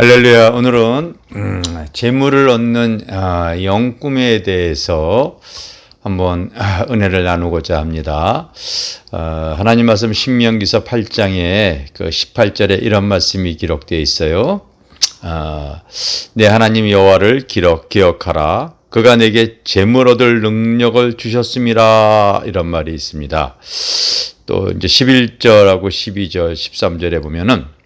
할렐루야. 오늘은 음, 재물을 얻는 아, 영꿈에 대해서 한번 아, 은혜를 나누고자 합니다. 어, 하나님 말씀 신명기서 8장에 그 18절에 이런 말씀이 기록되어 있어요. 아, 내 하나님 여호와를 기록 기억하라. 그가 내게 재물 얻을 능력을 주셨습니다. 이런 말이 있습니다. 또 이제 11절하고 12절, 13절에 보면은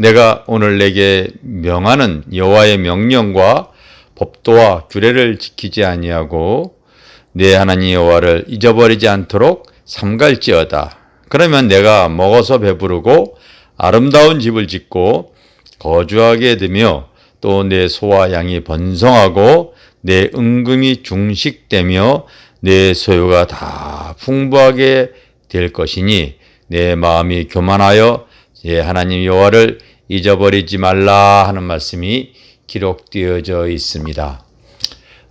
내가 오늘 내게 명하는 여호와의 명령과 법도와 규례를 지키지 아니하고 내 하나님 여호와를 잊어버리지 않도록 삼갈지어다. 그러면 내가 먹어서 배부르고 아름다운 집을 짓고 거주하게 되며 또 내 소와 양이 번성하고 내 은금이 중식되며 내 소유가 다 풍부하게 될 것이니 내 마음이 교만하여 예, 하나님 여호와를 잊어버리지 말라 하는 말씀이 기록되어져 있습니다.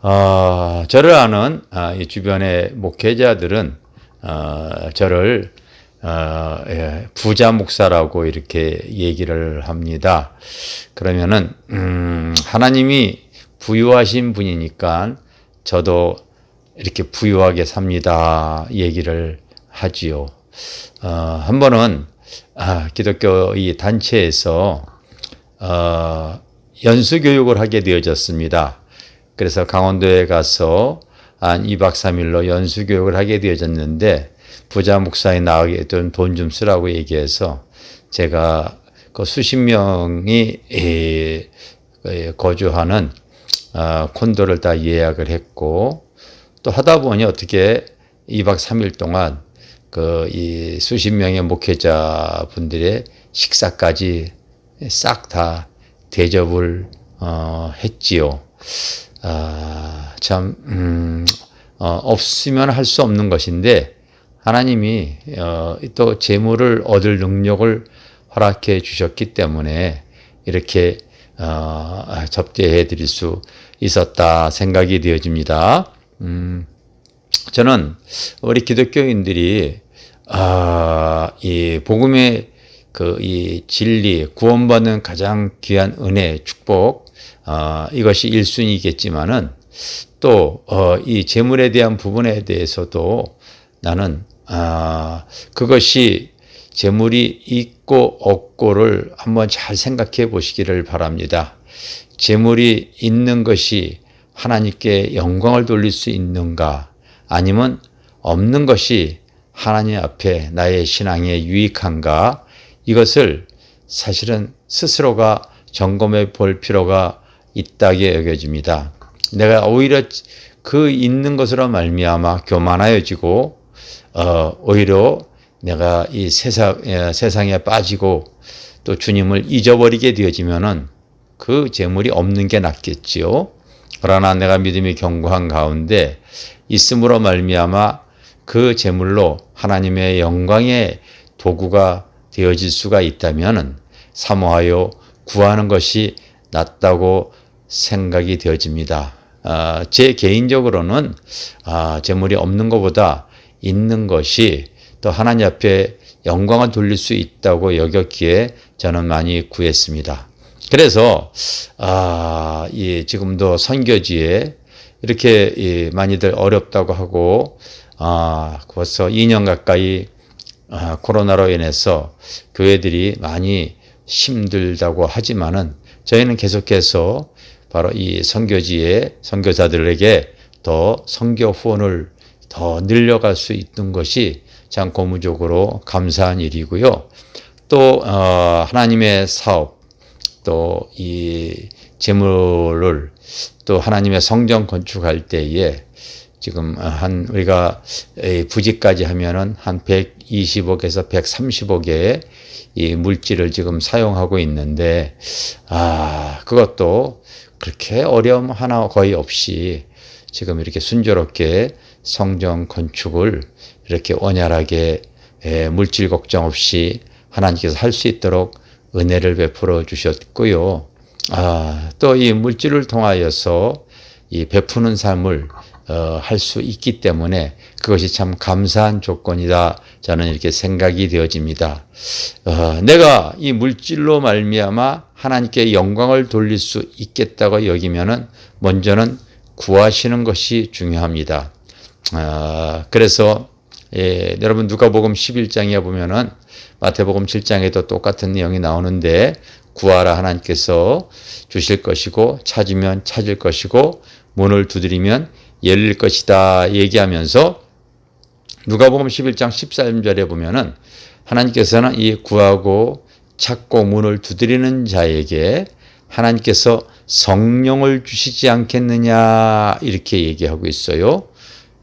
어, 저를 아는 어, 이 주변의 목회자들은 어, 저를 어, 예, 부자 목사라고 이렇게 얘기를 합니다. 그러면은 음, 하나님이 부유하신 분이니까 저도 이렇게 부유하게 삽니다. 얘기를 하지요. 어, 한 번은 아, 기독교 이 단체에서 어, 연수 교육을 하게 되어졌습니다. 그래서 강원도에 가서 한 2박 3일로 연수 교육을 하게 되어졌는데 부자 목사에 나가게 돈 좀 쓰라고 얘기해서 제가 그 수십 명이 에, 거주하는 어, 콘도를 다 예약을 했고 또 하다 보니 어떻게 2박 3일 동안 그 이 수십 명의 목회자 분들의 식사까지 싹 다 대접을 어, 했지요. 아, 참 음, 어, 없으면 할 수 없는 것인데 하나님이 어, 또 재물을 얻을 능력을 허락해 주셨기 때문에 이렇게 어, 접대해 드릴 수 있었다 생각이 되어집니다. 음, 저는 우리 기독교인들이 아, 이 복음의 그 이 진리 구원받는 가장 귀한 은혜 축복 아, 이것이 일순위겠지만은 또 어, 이 재물에 대한 부분에 대해서도 나는 아, 그것이 재물이 있고 없고를 한번 잘 생각해 보시기를 바랍니다. 재물이 있는 것이 하나님께 영광을 돌릴 수 있는가 아니면 없는 것이 하나님 앞에 나의 신앙에 유익한가 이것을 사실은 스스로가 점검해 볼 필요가 있다게 여겨집니다. 내가 오히려 그 있는 것으로 말미암아 교만하여지고 어, 오히려 내가 이 세상, 세상에 빠지고 또 주님을 잊어버리게 되어지면은 그 재물이 없는 게 낫겠지요. 그러나 내가 믿음이 견고한 가운데 있음으로 말미암아 그 재물로 하나님의 영광의 도구가 되어질 수가 있다면은 사모하여 구하는 것이 낫다고 생각이 되어집니다. 아, 제 개인적으로는 아, 재물이 없는 것보다 있는 것이 또 하나님 앞에 영광을 돌릴 수 있다고 여겼기에 저는 많이 구했습니다. 그래서 아, 이 지금도 선교지에 이렇게 이 많이들 어렵다고 하고 아, 벌써 2년 가까이 아, 코로나로 인해서 교회들이 많이 힘들다고 하지만은 저희는 계속해서 바로 이 선교지의 선교사들에게 더 선교 후원을 더 늘려갈 수 있는 것이 참 고무적으로 감사한 일이고요. 또 어, 하나님의 사업 또 이 재물을 또 하나님의 성전 건축할 때에 지금 한 우리가 부지까지 하면은 한 120억에서 130억의 이 물질을 지금 사용하고 있는데 아 그것도 그렇게 어려움 하나 거의 없이 지금 이렇게 순조롭게 성전 건축을 이렇게 원활하게 물질 걱정 없이 하나님께서 할 수 있도록 은혜를 베풀어 주셨고요. 아, 또 이 물질을 통하여서 이 베푸는 삶을 어, 할 수 있기 때문에 그것이 참 감사한 조건이다. 저는 이렇게 생각이 되어집니다. 어, 내가 이 물질로 말미암아 하나님께 영광을 돌릴 수 있겠다고 여기면은 먼저는 구하시는 것이 중요합니다. 어, 그래서 예, 여러분 누가복음 11장에 보면은 마태복음 7장에도 똑같은 내용이 나오는데 구하라 하나님께서 주실 것이고 찾으면 찾을 것이고 문을 두드리면 열릴 것이다 얘기하면서 누가복음 11장 13절에 보면은 하나님께서는 이 구하고 찾고 문을 두드리는 자에게 하나님께서 성령을 주시지 않겠느냐 이렇게 얘기하고 있어요.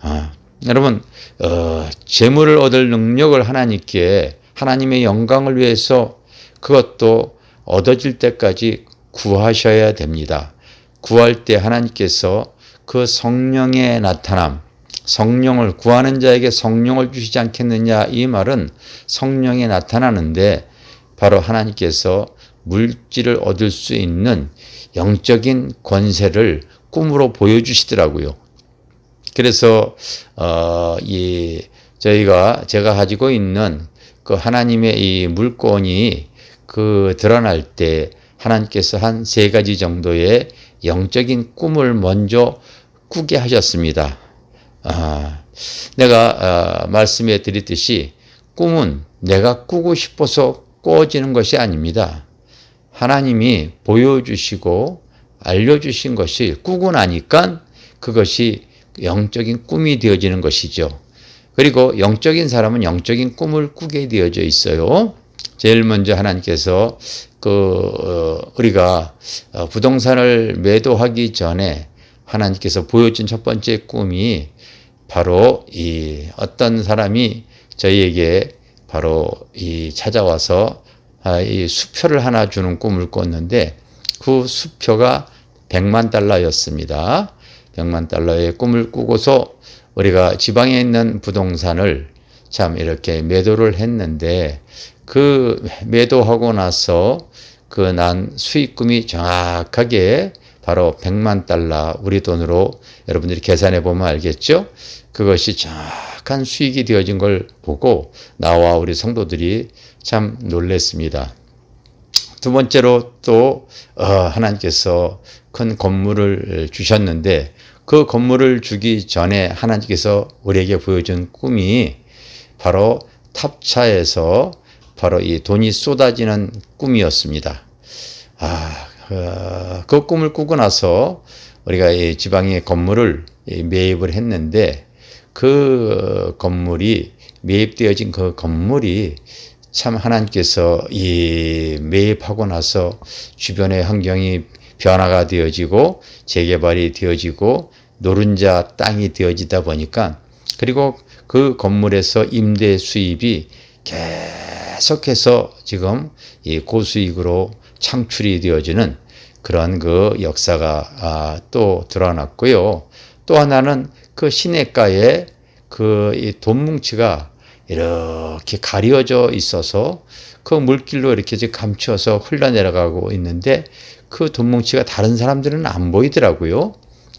아, 여러분 어, 재물을 얻을 능력을 하나님께 하나님의 영광을 위해서 그것도 얻어질 때까지 구하셔야 됩니다. 구할 때 하나님께서 그 성령의 나타남, 성령을 구하는 자에게 성령을 주시지 않겠느냐 이 말은 성령이 나타나는데 바로 하나님께서 물질을 얻을 수 있는 영적인 권세를 꿈으로 보여주시더라고요. 그래서 어 이 저희가 제가 가지고 있는 그 하나님의 이 물건이 그 드러날 때 하나님께서 한 세 가지 정도의 영적인 꿈을 먼저 꾸게 하셨습니다. 아, 내가 아, 말씀해 드렸듯이 꿈은 내가 꾸고 싶어서 꾸어지는 것이 아닙니다. 하나님이 보여주시고 알려주신 것이 꾸고 나니까 그것이 영적인 꿈이 되어지는 것이죠. 그리고 영적인 사람은 영적인 꿈을 꾸게 되어져 있어요. 제일 먼저 하나님께서 그 어, 우리가 어, 부동산을 매도하기 전에 하나님께서 보여준 첫 번째 꿈이 바로 이 어떤 사람이 저희에게 바로 이 찾아와서 아, 이 수표를 하나 주는 꿈을 꿨는데 그 수표가 100만 달러였습니다. 100만 달러의 꿈을 꾸고서 우리가 지방에 있는 부동산을 참 이렇게 매도를 했는데 그 매도하고 나서 그 난 수익금이 정확하게 바로 100만 달러 우리 돈으로 여러분들이 계산해 보면 알겠죠? 그것이 정확한 수익이 되어진 걸 보고 나와 우리 성도들이 참 놀랬습니다. 두 번째로 또 어, 하나님께서 큰 건물을 주셨는데 그 건물을 주기 전에 하나님께서 우리에게 보여준 꿈이 바로 탑차에서 바로 이 돈이 쏟아지는 꿈이었습니다. 아, 어, 그 꿈을 꾸고 나서 우리가 이 지방의 건물을 매입을 했는데 그 건물이 매입되어진 그 건물이 참 하나님께서 이 매입하고 나서 주변의 환경이 변화가 되어지고 재개발이 되어지고 노른자 땅이 되어지다 보니까 그리고 그 건물에서 임대 수입이 계속해서 지금 이 고수익으로 창출이 되어지는 그런 그 역사가 아, 또 드러났고요. 또 하나는 그 시내가에 그 돈뭉치가 이렇게 가려져 있어서 그 물길로 이렇게 감춰서 흘러내려가고 있는데 그 돈뭉치가 다른 사람들은 안 보이더라고요.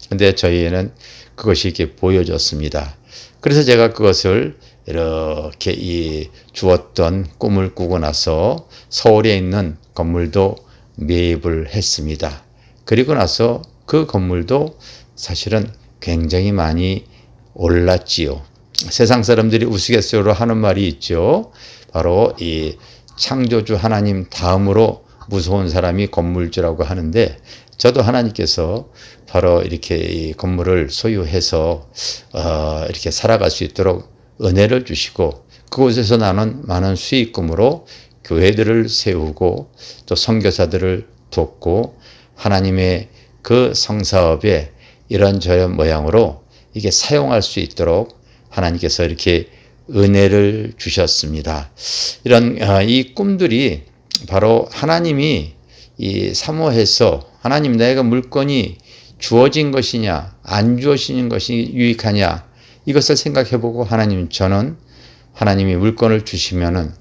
근데 저희에는 그것이 이렇게 보여졌습니다. 그래서 제가 그것을 이렇게 이 주었던 꿈을 꾸고 나서 서울에 있는 건물도 매입을 했습니다. 그리고 나서 그 건물도 사실은 굉장히 많이 올랐지요. 세상 사람들이 우스갯소리로 하는 말이 있죠. 바로 이 창조주 하나님 다음으로 무서운 사람이 건물주라고 하는데 저도 하나님께서 바로 이렇게 이 건물을 소유해서 어 이렇게 살아갈 수 있도록 은혜를 주시고 그곳에서 나는 많은 수익금으로 교회들을 세우고 또 선교사들을 돕고 하나님의 그 성사업에 이런 저런 모양으로 이게 사용할 수 있도록 하나님께서 이렇게 은혜를 주셨습니다. 이런 어, 이 꿈들이 바로 하나님이 이 사모해서 하나님 내가 물건이 주어진 것이냐 안 주어진 것이 유익하냐 이것을 생각해 보고 하나님 저는 하나님이 물건을 주시면은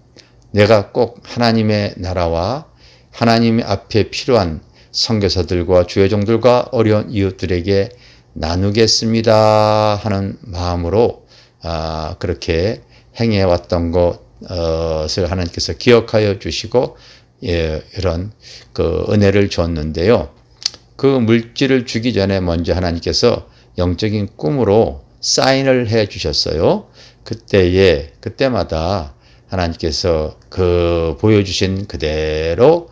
내가 꼭 하나님의 나라와 하나님 앞에 필요한 선교사들과 주여종들과 어려운 이웃들에게 나누겠습니다 하는 마음으로 아, 그렇게 행해 왔던 것을 하나님께서 기억하여 주시고 예, 이런 그 은혜를 줬는데요. 그 물질을 주기 전에 먼저 하나님께서 영적인 꿈으로 사인을 해 주셨어요. 그때에 그때마다 하나님께서 그 보여주신 그대로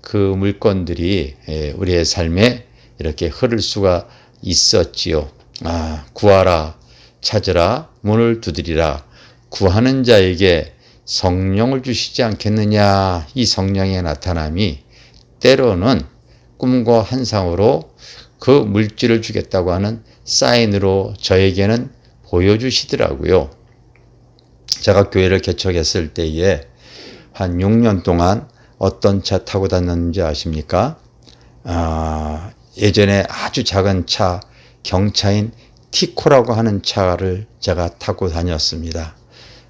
그 물건들이 예, 우리의 삶에 이렇게 흐를 수가 있었지요. 아, 구하라, 찾으라, 문을 두드리라. 구하는 자에게 성령을 주시지 않겠느냐. 이 성령의 나타남이 때로는 꿈과 환상으로 그 물질을 주겠다고 하는 사인으로 저에게는 보여주시더라고요. 제가 교회를 개척했을 때에 한 6년 동안 어떤 차 타고 다녔는지 아십니까? 아, 예전에 아주 작은 차, 경차인 티코라고 하는 차를 제가 타고 다녔습니다.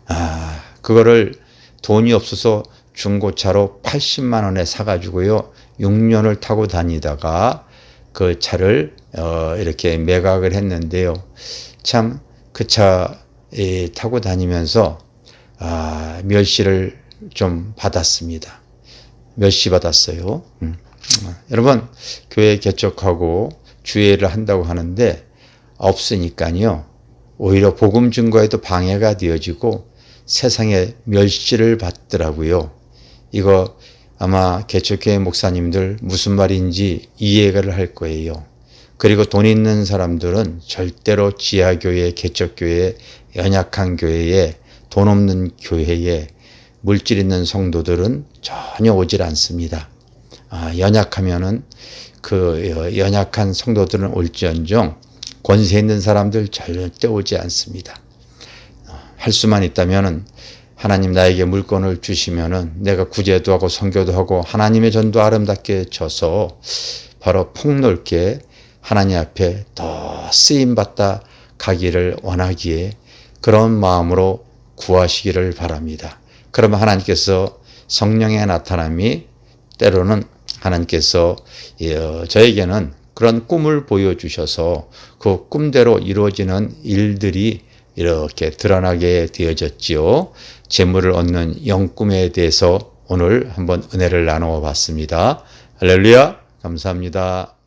아, 그거를 돈이 없어서 중고차로 80만 원에 사가지고요. 6년을 타고 다니다가 그 차를 어, 이렇게 매각을 했는데요. 참 그 차에 타고 다니면서 아, 멸시를 좀 받았습니다. 멸시 받았어요. 음. 여러분 교회 개척하고 주회를 한다고 하는데 없으니까요. 오히려 복음 증거에도 방해가 되어지고 세상에 멸시를 받더라고요. 이거 아마 개척교회 목사님들 무슨 말인지 이해를 할 거예요. 그리고 돈 있는 사람들은 절대로 지하교회, 개척교회, 연약한 교회에 돈 없는 교회에 물질 있는 성도들은 전혀 오질 않습니다. 아, 연약하면은 그 연약한 성도들은 올지언정 권세 있는 사람들 절대 오지 않습니다. 할 수만 있다면은 하나님 나에게 물건을 주시면은 내가 구제도 하고 선교도 하고 하나님의 전도 아름답게 져서 바로 폭넓게 하나님 앞에 더 쓰임 받다 가기를 원하기에 그런 마음으로 구하시기를 바랍니다. 그러면 하나님께서 성령의 나타남이 때로는 하나님께서 어, 저에게는 그런 꿈을 보여주셔서 그 꿈대로 이루어지는 일들이 이렇게 드러나게 되어졌지요. 재물을 얻는 영꿈에 대해서 오늘 한번 은혜를 나누어 봤습니다. 할렐루야. 감사합니다.